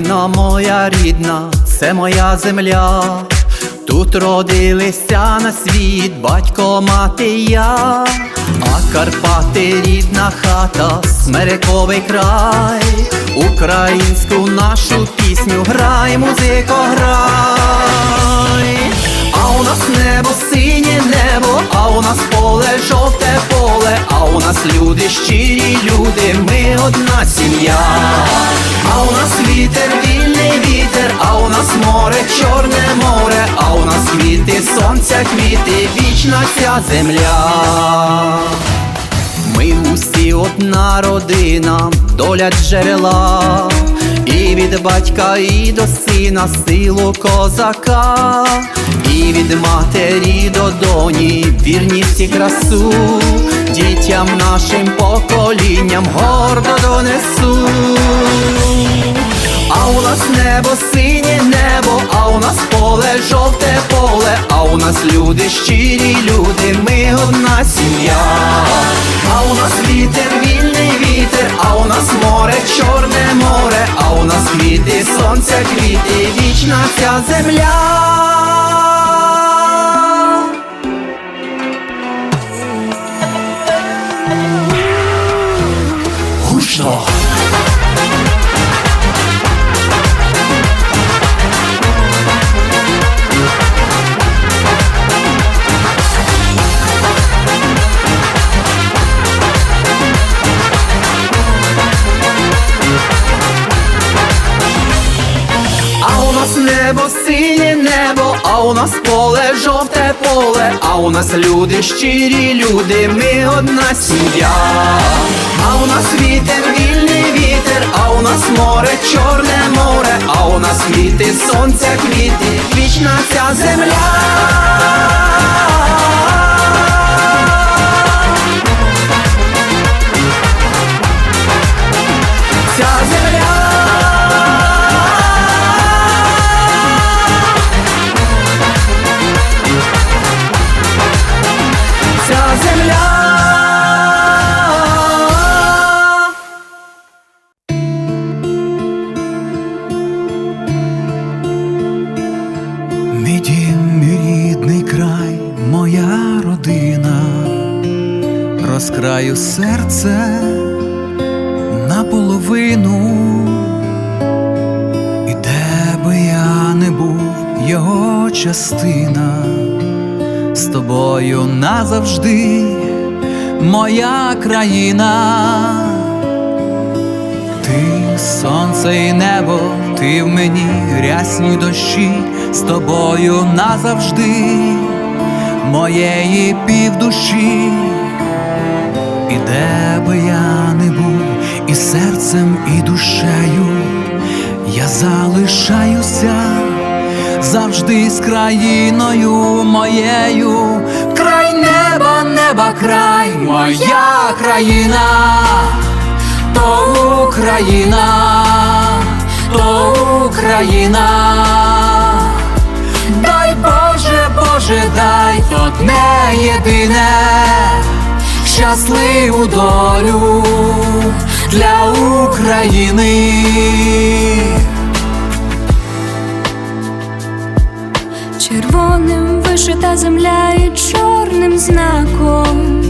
Україна моя рідна, це моя земля. Тут родилися на світ батько, мати я, а Карпати рідна хата, смерековий край, українську нашу пісню грай, музико, грай. А у нас небо синє небо, а у нас поле жовте поле, а у нас люди щирі люди, ми одна сім'я. А у нас вітер, вільний вітер, а у нас море, чорне море, а у нас квіти, сонця, квіти, вічна ця земля. Ми усі одна родина, доля джерела, від батька, і до сина силу козака, і від матері до доні вірність і красу, дітям нашим поколінням гордо донесу. А у нас небо синє небо, а у нас поле жовте у нас люди щирі люди, ми одна сім'я. А у нас вітер, вільний вітер, а у нас море, чорне море, а у нас квіти, сонця, квіти, вічна ця земля. У нас поле жовте поле, а у нас люди щирі люди, ми одна сім'я. А у нас вітер, вільний вітер, а у нас море, чорне море, а у нас квіти, сонця, квіти, вічна ця земля. Серце наполовину, і де би я не був, його частина, з тобою назавжди, моя країна. Ти сонце і небо, ти в мені рясні дощі, з тобою назавжди, моєї півдуші, і де би я не був, і серцем, і душею я залишаюся завжди з країною моєю, край неба, неба, край, моя країна то Україна, то Україна, дай Боже, Боже, дай одне єдине, щасливу долю для України. Червоним вишита земля і чорним знаком.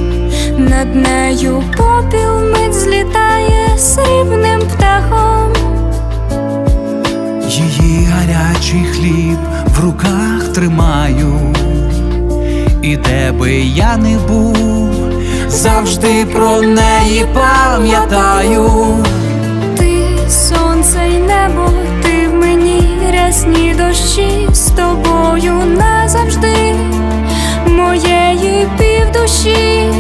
Над нею попіл мить злітає срібним птахом. Її гарячий хліб в руках тримаю, і де би я не був, завжди про неї пам'ятаю. Ти сонце й небо, ти в мені рясні дощі з тобою назавжди, моєї півдуші.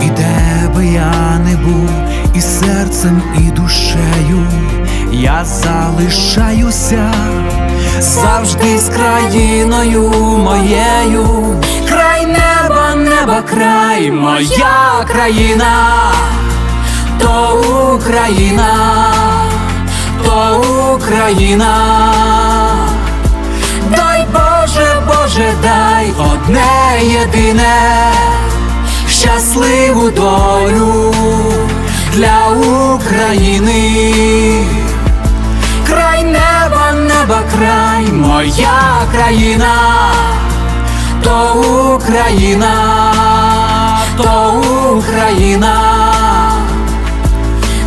І де би я не був, і серцем, і душею я залишаюся завжди з країною моєю, край неба, неба, край, моя країна, то Україна, то Україна. Дай Боже, Боже, дай одне єдине щасливу долю для України. Моя країна, то Україна, то Україна.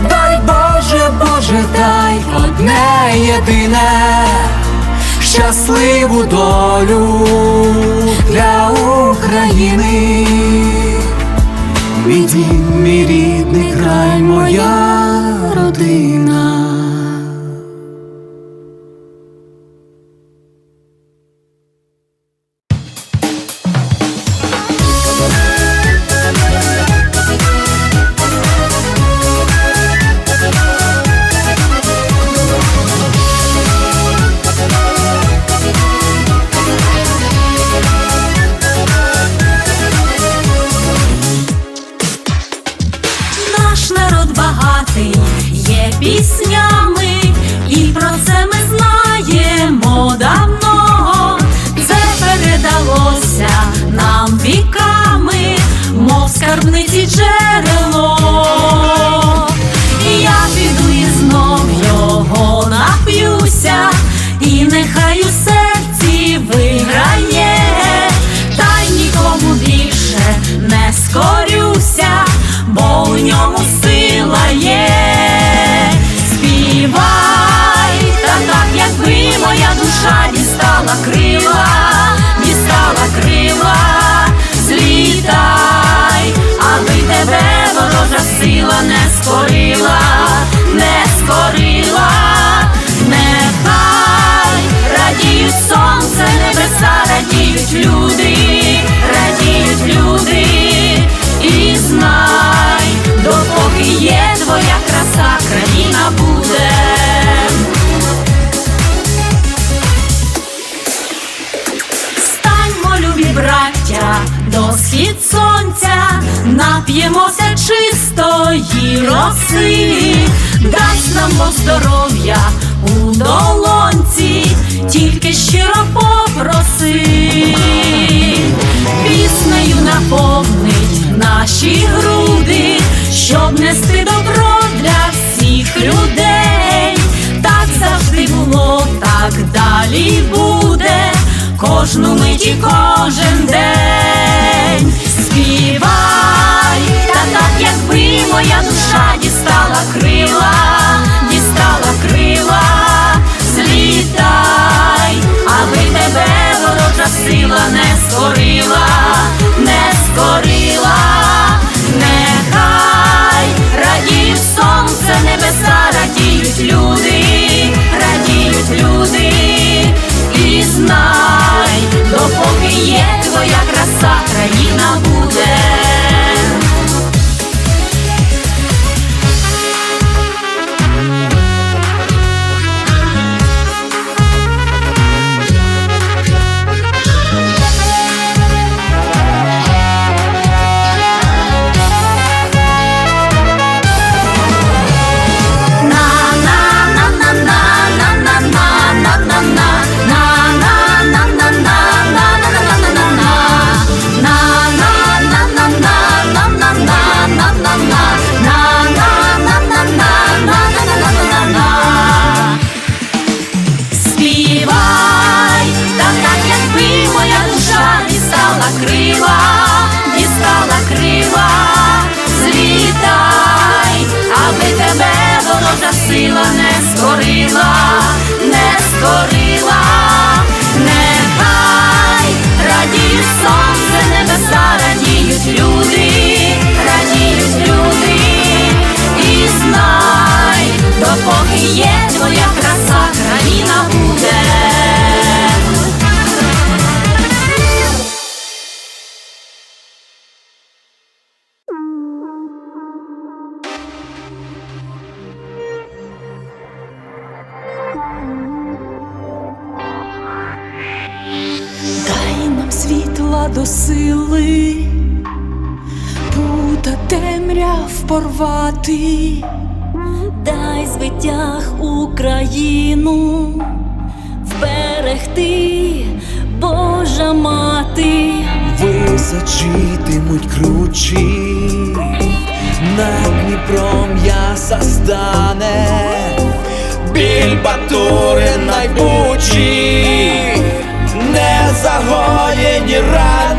Дай Боже, Боже, дай одне єдине, щасливу долю для України. Мій дім, мій рідний край, моя родина. Піснями, і про це ми знаємо давно. Це передалося нам віками, мов скарбниці джерело. Я піду і знов його нап'юся, і нехай у серці виграє, та й нікому більше не скорюся, бо у ньому ворожа сила не скорила, не скорила, нехай радіють сонце, небеса, радіють люди, радіють люди, і знай, допоки є твоя краса, країна буде. Станьмо, любі браття, до схід нап'ємося чистої роси, дасть нам Бог здоров'я у долонці, тільки щиро попроси, піснею наповнить наші груди, щоб нести добро для всіх людей. Так завжди було, так далі буде. Кожну мить і кожен день. Співай, та так, якби моя душа дістала крила, дістала крила, злітай, аби тебе ворожа сила не скорила, не скорила, нехай радіють сонце, небеса, радіють люди, радіють люди, і знай, допоки є твоя краса, країна буде. Світла до сили, пута темряв порвати, Дай звитяг Україну вберегти, Божа мати. Височитимуть кручі, над Дніпром яса стане, біль батури найбучі, загоєні ради.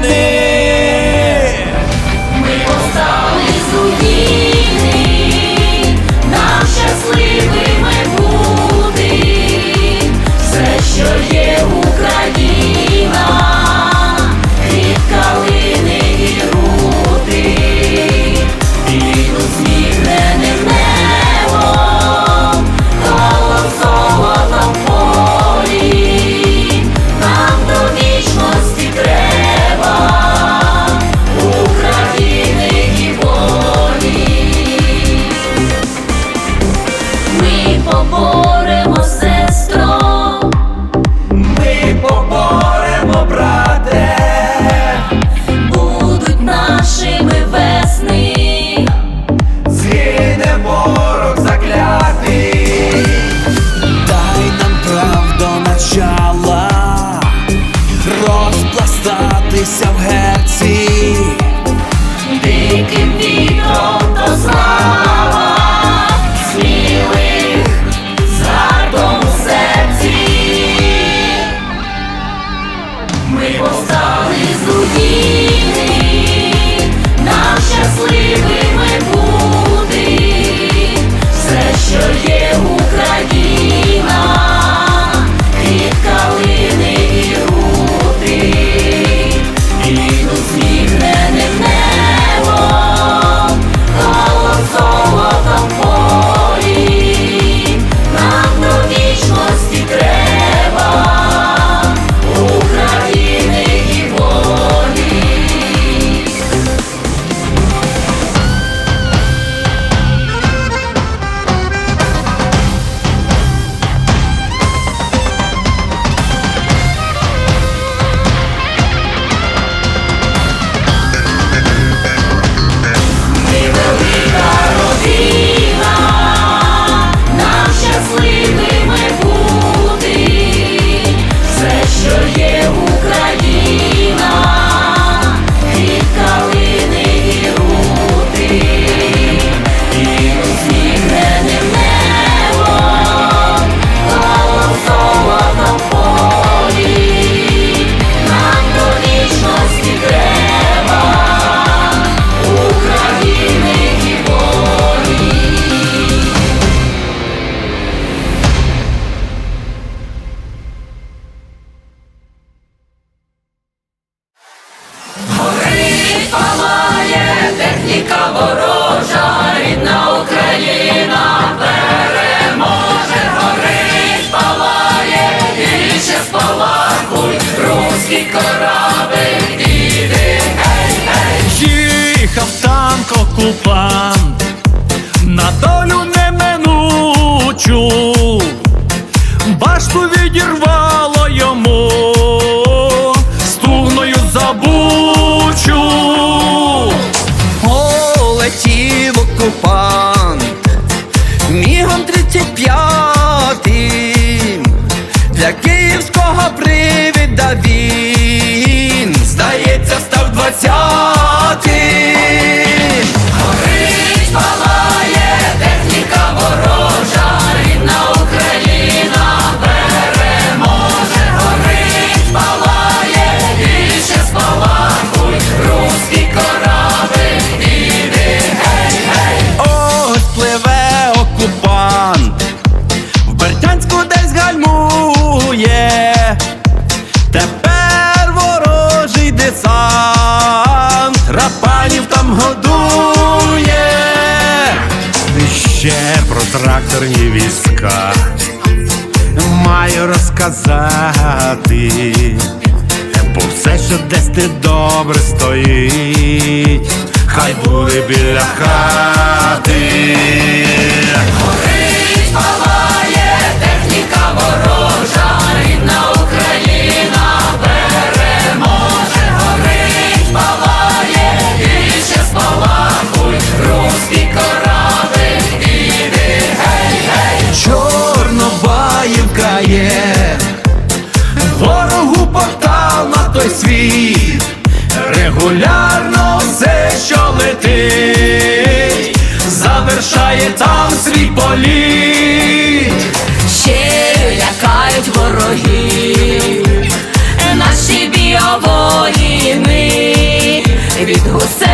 добре стоїть, хай буде біля хати. Горить регулярно все, що летить, завершає там свій політ, ще лякають вороги, е, наші біовоїни від гусей.